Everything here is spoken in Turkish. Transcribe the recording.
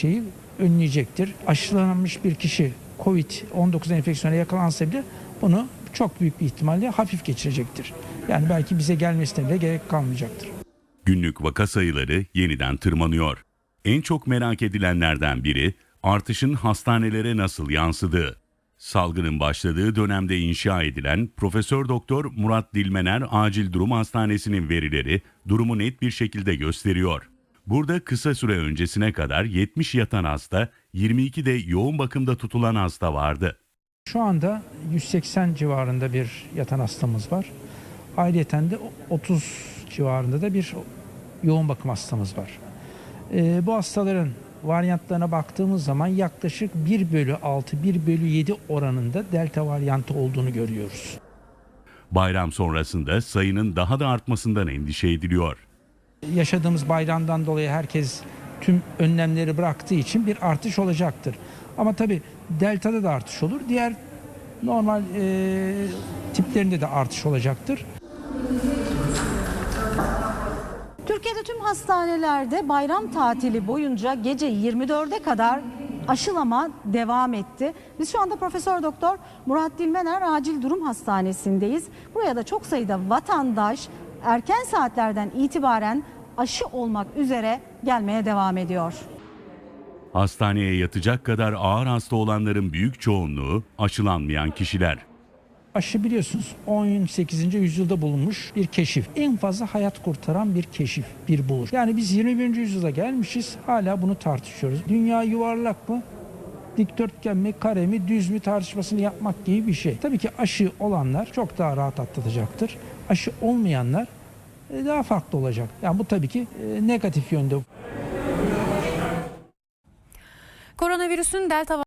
şeyi önleyecektir. Aşılanmış bir kişi COVID-19 enfeksiyona yakalansa bile bunu çok büyük bir ihtimalle hafif geçirecektir. Yani belki bize gelmesine bile gerek kalmayacaktır. Günlük vaka sayıları yeniden tırmanıyor. En çok merak edilenlerden biri artışın hastanelere nasıl yansıdığı. Salgının başladığı dönemde inşa edilen Profesör Doktor Murat Dilmener Acil Durum Hastanesi'nin verileri durumu net bir şekilde gösteriyor. Burada kısa süre öncesine kadar 70 yatan hasta, 22 de yoğun bakımda tutulan hasta vardı. Şu anda 180 civarında bir yatan hastamız var. Ayrıca de 30 civarında da bir yoğun bakım hastamız var. Ee, bu hastaların varyantlarına baktığımız zaman yaklaşık 1 bölü 6, 1 bölü 7 oranında delta varyantı olduğunu görüyoruz. Bayram sonrasında sayının daha da artmasından endişe ediliyor. Yaşadığımız bayramdan dolayı herkes tüm önlemleri bıraktığı için bir artış olacaktır. Ama tabii deltada da artış olur. Diğer normal e, tiplerinde de artış olacaktır. Türkiye'de tüm hastanelerde bayram tatili boyunca gece 24'e kadar aşılama devam etti. Biz şu anda Profesör Doktor Murat Dilmener Acil Durum Hastanesi'ndeyiz. Buraya da çok sayıda vatandaş erken saatlerden itibaren aşı olmak üzere gelmeye devam ediyor. Hastaneye yatacak kadar ağır hasta olanların büyük çoğunluğu aşılanmayan kişiler. Aşı biliyorsunuz 18. yüzyılda bulunmuş bir keşif. En fazla hayat kurtaran bir keşif, bir buluş. Yani biz 21. yüzyıla gelmişiz hala bunu tartışıyoruz. Dünya yuvarlak mı? Dikdörtgen mi, kare mi, düz mü tartışmasını yapmak gibi bir şey. Tabii ki aşı olanlar çok daha rahat atlatacaktır. Aşı olmayanlar e, daha farklı olacak. Yani bu tabii ki e, negatif yönde Koronavirüsün delta